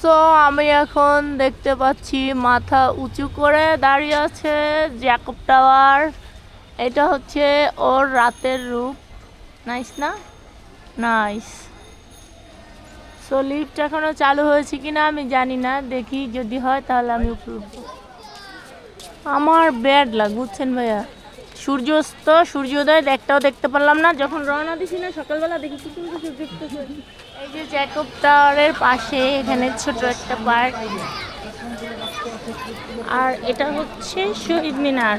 So আমি এখন দেখতে পাচ্ছি মাথা উঁচু করে দাঁড়িয়ে আছে জ্যাকব টাওয়ার। এটা হচ্ছে ওর রাতের রূপ। নাইস না? নাইস সো লিফট এখনও চালু হয়েছে কিনা আমি জানি না। দেখি যদি হয় তাহলে আমি উপরে আমার ব্যাড লাগ বুঝছেন ভাইয়া? সূর্যাস্ত, সূর্যোদয়, একটাও দেখতে পারলাম না। যখন রওনা দিছি না, সকালবেলা দেখি কি উঠতেছে। এই যে জ্যাকব টাওয়ারের পাশে এখানে ছোট একটা পার্ক। আর এটা হচ্ছে শহীদ মিনার।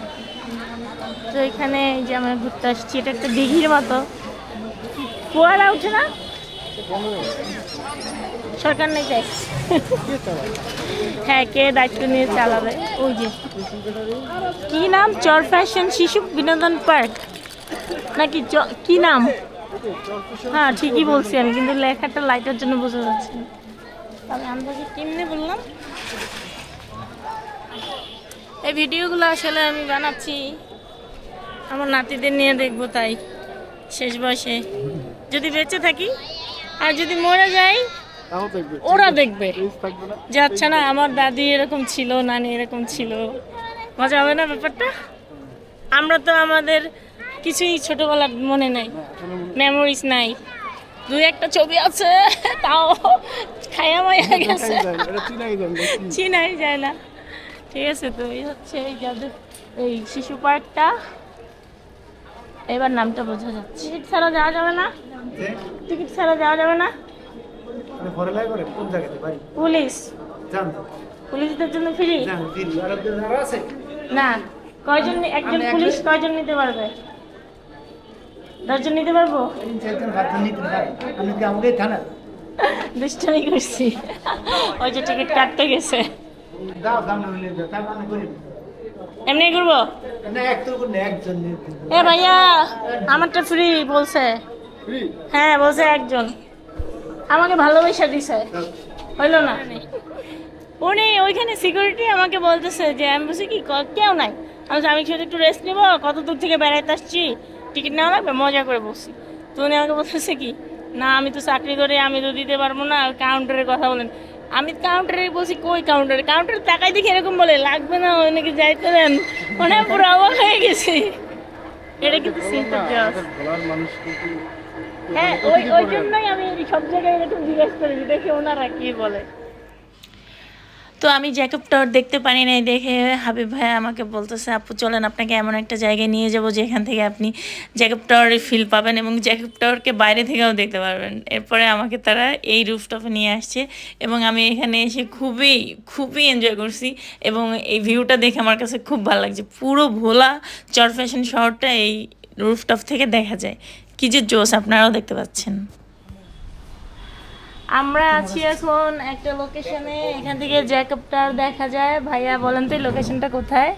তো এখানে যে আমরা ঘুরতে আসছি, এটা একটা দিঘির মতো। ফোয়ারা উঠে না? সরকার নেই যাই হ্যাঁ কে দায়িত্ব নিয়ে চালাবে? ওই যে। কি নাম? চর ফ্যাশন শিশু বিনোদন পার্ক। নাকি কি নাম? হ্যাঁ ঠিকই বলছি আমি কিন্তু লেখাটা লাইটের জন্য বোঝা যাচ্ছে না। তাহলে আমরা কি কেমনে বললাম? এই ভিডিওগুলো আসলে আমি বানাচ্ছি আমার নাতিদের নিয়ে দেখব তাই শেষ বয়সে। যদি বেঁচে থাকি আর যদি মরে যাই ওরা দেখবে। প্লিজ থাকবে না। যাচ্ছে না আমার দাদি এরকম ছিল নানি এরকম ছিল মজা হবে না ব্যাপারটা? আমরা তো আমাদের কিছুই ছোটবেলার মনে নাই মেমোরিজ নাই। দুই একটা ছবি আছে তাও খায়া মায়া গেছে। চিনাই যায় না, ঠিক আছে তো এই হচ্ছে এই যাদের এই শিশু পার্কটা। এবার নামটা বোঝা যাচ্ছে। টিকিট ছাড়া যাওয়া যাবে না। টিকিট ছাড়া যাওয়া যাবে না। পুলিশ। পুলিশদের জন্য ফ্রি? না কয়জন একজন পুলিশ কয়জন নিতে পারবে? দশজন নিতে পারব? দুষ্টামি করছি। ওই যে টিকিট কাটতে গেছে। মানে এমনি করব? এ ভাইয়া, আমারটা ফ্রি বলছে। হ্যাঁ বলছে একজন। আমাকে ভালোবাসা দিছে। হইল না। উনি ওইখানে সিকিউরিটি আমাকে বলতেছে যে আমি বলছি কি কেউ নাই। আমি আমি শুধু একটু রেস্ট নিবো? কত দূর থেকে বেড়াইতে আসছি? টিকিট নেওয়া লাগবে? মজা করে বসছি। তো আমাকে বলতেছে কি, না, আমি তো চাকরি করে আমি তো দিতে পারব না কাউন্টারের কথা বলেন। আমি কাউন্টারে বলছি, কই কাউন্টারে কাউন্টারে তাকাই দেখি এরকম বলে, লাগবে না, ওই নাকি যাইতে দেন। মানে পুরো অবাক হয়ে গেছি। এটা কিন্তু হ্যাঁ ওই ওই জন্যই আমি সব জায়গায় এরকম জিজ্ঞেস করি দেখে ওনারা কি বলে। তো আমি জ্যাকব টাওয়ার দেখতে পারি নাই, দেখে হাবিব ভাই আমাকে বলতেছে, আপু, চলেন আপনাকে এমন একটা জায়গায় নিয়ে যাব যেখান থেকে আপনি জ্যাকব টাওয়ারের ফিল পাবেন এবং জ্যাকব টাওয়ারকে বাইরে থেকেও দেখতে পারবেন। এরপরে আমাকে তারা এই রুফটপে নিয়ে আসছে এবং আমি এখানে এসে খুবই খুবই এনজয় করছি এবং এই ভিউটা দেখে আমার কাছে খুব ভালো লাগছে। পুরো ভোলা চর ফ্যাশন শহরটা এই রুফটপ থেকে দেখা যায়। কি যে জোস আপনারাও দেখতে পাচ্ছেন। আমরা আছি এখন একটা লোকেশনে এখান থেকে টাওয়ার দেখা যায়। ভাইয়া বলেন তো লোকেশনটা কোথায়?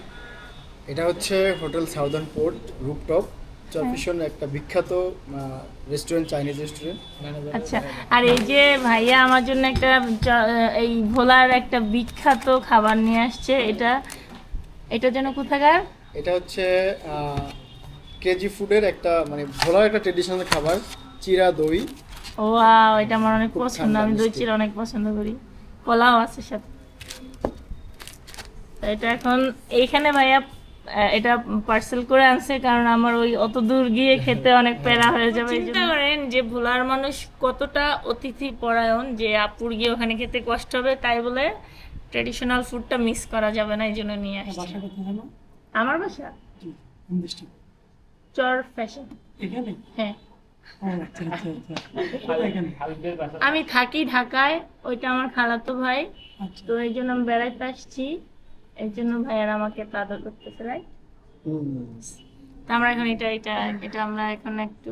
এটা হচ্ছে hotel southern port rooftop Charfasson একটা বিখ্যাত রেস্টুরেন্ট চাইনিজ রেস্টুরেন্ট আচ্ছা আর এই যে ভাইয়া আমার জন্য একটা এই ভোলার একটা বিখ্যাত খাবার নিয়ে আসছে এটা। এটা যেন কোথাকার? এটা হচ্ছে কেজি ফুডের একটা মানে ভোলার একটা ট্রেডিশনাল খাবার চিরা দই। ওয়াও, এটা আমার অনেক পছন্দ আমি দই। চিরা অনেক পছন্দ করি। পোলাও আছে সাথে। এটা এখন এইখানে ভাইয়া এটা পার্সেল করে আনছে কারণ আমার ওই অত দূর গিয়ে খেতে অনেক প্যারা হয়ে যাবে চিন্তা করেন যে ভোলার মানুষ কতটা অতিথি পরায়ণ যে আপুর গিয়ে ওখানে খেতে কষ্ট হবে তাই বলে ট্রেডিশনাল ফুডটা মিস করা যাবে না এই জন্য নিয়ে আসছে। আমার বাসা? চর ফ্যাশন এখানে? হ্যাঁ। আমি থাকি ঢাকায় ওইটা আমার খালাতো ভাই। আচ্ছা। তো এই জন্য আমি বেড়াইতে আসছি। এই জন্য ভাইয়ার আমাকে তাদের করতেছে রাইট তো আমরা এখন এটা এটা এটা আমরা এখন একটু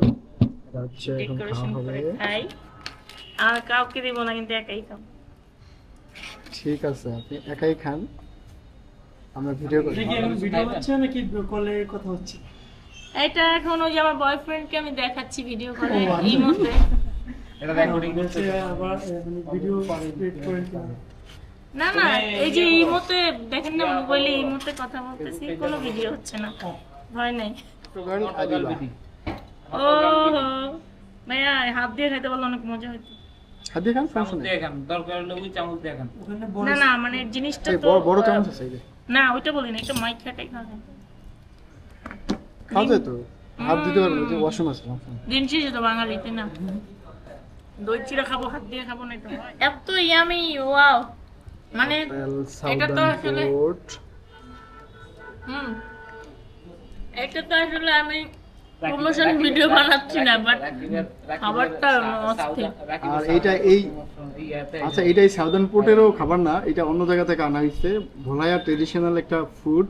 ডেকোরেশন করে খাই। আর কাউকে দিব না কিন্তু একাই খাব। ঠিক আছে আপনি একাই খান। আমরা ভিডিও করি। ভিডিও হচ্ছে নাকি কলে কথা হচ্ছে? এটা এখন ওই যে আমার বয়ফ্রেন্ডকে আমি দেখাচ্ছি ভিডিও করে এই মধ্যে বলছে আবার এ, মানে ভিডিও ক্রিয়েট করে না না এই যে এই মুহূর্তে দেখেন না মোবাইলে এই মুহূর্তে কথা বলতেছি কোনো ভিডিও হচ্ছে না। ভয় নাই। আদিবা ও ভাইয়া হাত দিয়ে খাইতে পারলে অনেক মজা হতো হাত দিয়ে খান সমস্যা খান দরকার হলে ওই চামচ দিয়ে খান। না না মানে জিনিসটা তো বড় চামচ আছে এই যে। না ওইটা বলি না এটা মাইক খাটাই খাওয়া। খাওয়া যায় তো? হাত দিতে পারবে যে ওয়াশরুম আছে দিন শেষে তো বাঙালিতে না? দই চিরা খাব হাত দিয়ে খাব না তো এত ইয়ামি ওয়াও মানে এটা তো আসলে- হুম। এটা তো আসলে আমি প্রমোশন ভিডিও বানাচ্ছি না বাট খাবারটা অস্থির। আর এইটা এই আচ্ছা এটাই সাউদার্ন পোর্টেরও খাবার না এটা অন্য জায়গা থেকে আনা হয়েছে। ভোলাইয়া ট্রেডিশনাল একটা ফুড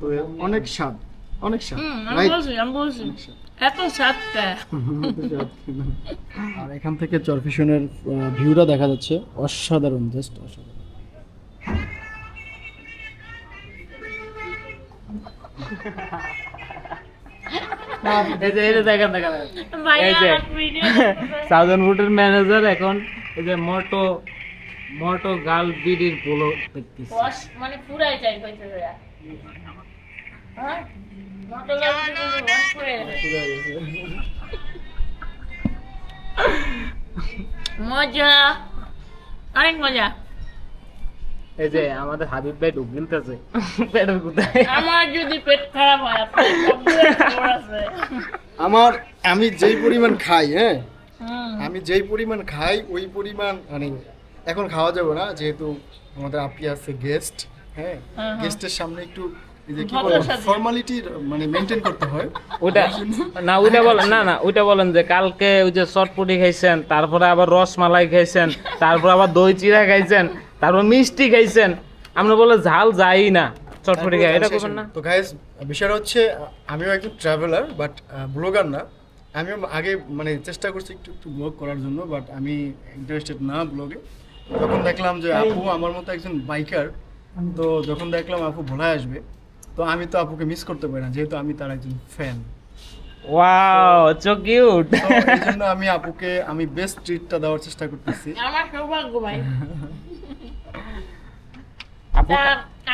তো অনেক স্বাদ। অনেক স্বাদ আমি বলছি আমি বলছি। এত সাতটা আর এখান থেকে চরফিশনের ভিউটা দেখা যাচ্ছে অসাধারণ জাস্ট অসাধারণ। এই যে এই যে দেখেন দেখেন ভাইয়া এই যে। আমার সাউদার্ন ফুডের ম্যানেজার এখন এই যে মোটো মোটো গার্ল বিডির পোলো দেখতেছি। মানে পুরাই যায় কইতে হ্যাঁ মজা। অনেক মজা। এই যে আমাদের হাবিব ভাই ঢুক গিলতেছে পেটের কোথায় আমার যদি পেট খারাপ হয় আমার আমি যেই পরিমাণ খাই হ্যাঁ? আমি যেই পরিমাণ খাই ওই পরিমাণ মানে এখন খাওয়া যাবে না যেহেতু আমাদের আপি আছে গেস্ট হ্যাঁ? হ্যাঁ। গেস্টের সামনে একটু যে কি বলে ফর্মালিটি মানে মেনটেন করতে হয়। ওইটা না ওইটা বলেন না না ওইটা বলেন যে কালকে ওই যে চটপটি খাইছেন তারপরে আবার রসমালাই খাইছেন তারপর আবার দই চিড়া খাইছেন তারপর মিষ্টি খাইছেন আমরা বলে ঝাল যাই না চটপটি খাই এটা করবেন না। তো গাইস বিষয়টা হচ্ছে আমিও একজন ট্রাভেলার বাট ব্লগার না। আমিও আগে মানে চেষ্টা করছি একটু একটু ব্লগ করার জন্য বাট আমি ইন্টারেস্টেড না ব্লগে তখন দেখলাম যে আপু আমার মতো একজন বাইকার তো যখন দেখলাম আপু ভোলায় আসবে তো আমি তো আপুকে মিস করতে পারি না যেহেতু আমি তার একজন ফ্যান ওয়াও সো কিউট জন্য আমি আপুকে আমি বেস্ট ট্রিটটা দেওয়ার চেষ্টা করতেছি। আমার সৌভাগ্য ভাই। আপু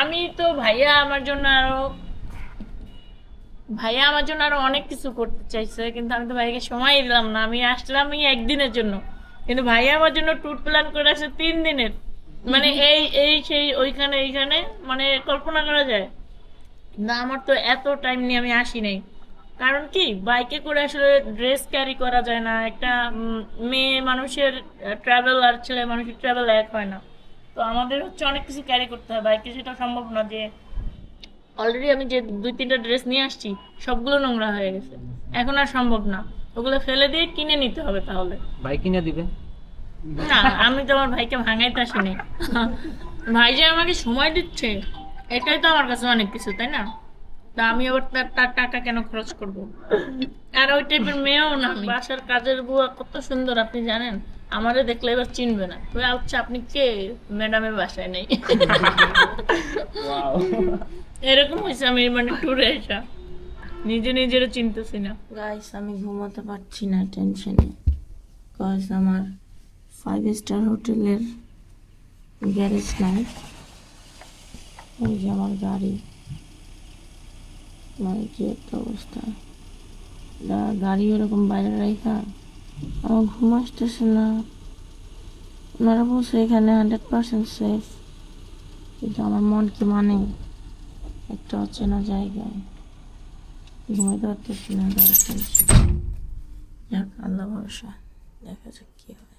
আমি তো ভাইয়া আমার জন্য আরও ভাইয়া আমার জন্য আরও অনেক কিছু করতে চাইছে কিন্তু আমি তো ভাইকে সময় দিলাম না আমি আসলাম এই একদিনের জন্য। কিন্তু ভাইয়া আমার জন্য ট্যুর প্ল্যান করে আসে তিন দিনের। মানে এই এই সেই ওইখানে এইখানে মানে কল্পনা করা যায়। না আমার তো এত টাইম নিয়ে আমি আসি নাই। কারণ কি বাইকে করে আসলে ড্রেস ক্যারি করা যায় না। একটা মেয়ে মানুষের ট্রাভেল আর ছেলে মানুষের ট্রাভেল এক হয় না। তো আমাদের হচ্ছে অনেক কিছু ক্যারি করতে হয় বাইকে সেটা সম্ভব না যে অলরেডি আমি যে দুই তিনটা ড্রেস নিয়ে আসছি সবগুলো নোংরা হয়ে গেছে। এখন আর সম্ভব না। ওগুলো ফেলে দিয়ে কিনে নিতে হবে তাহলে। ভাই কিনে দিবে? না আমি তো আমার ভাইকে ভাঙাইতে আসিনি ভাই যে আমাকে সময় দিচ্ছে। এটাই তো আমার কাছে অনেক কিছু তাই না? তা আমি আবার তার টাকা কেন খরচ করব? আর ওই টাইপের মেয়েও না আমি। বাসার কাজের বুয়া কত সুন্দর আপনি জানেন? আমারে দেখলে এবার চিনবে না। তো আচ্ছা আপনি কে? ম্যাডামের বাসায় নেই। এরকম হয়েছে আমি মানে ট্যুরে এসা। নিজে নিজেরও চিনতেছি না। গাইস আমি ঘুমাতে পারছি না টেনশনে কজ আমার ফাইভ স্টার হোটেলের গ্যারেজ নাই। ওই যে আমার গাড়ি। মানে কি একটা অবস্থা। গাড়ি ওরকম বাইরে রাখা আমার ঘুম আসতেছে না। ওনারা বলছে এখানে হান্ড্রেড পার্সেন্ট সেফ কিন্তু আমার মন কি মানে? একটা অচেনা জায়গায়। ঘুমাইতে পারতেছি না যাক, আল্লাহ ভরসা। দেখা যাক কি হয়।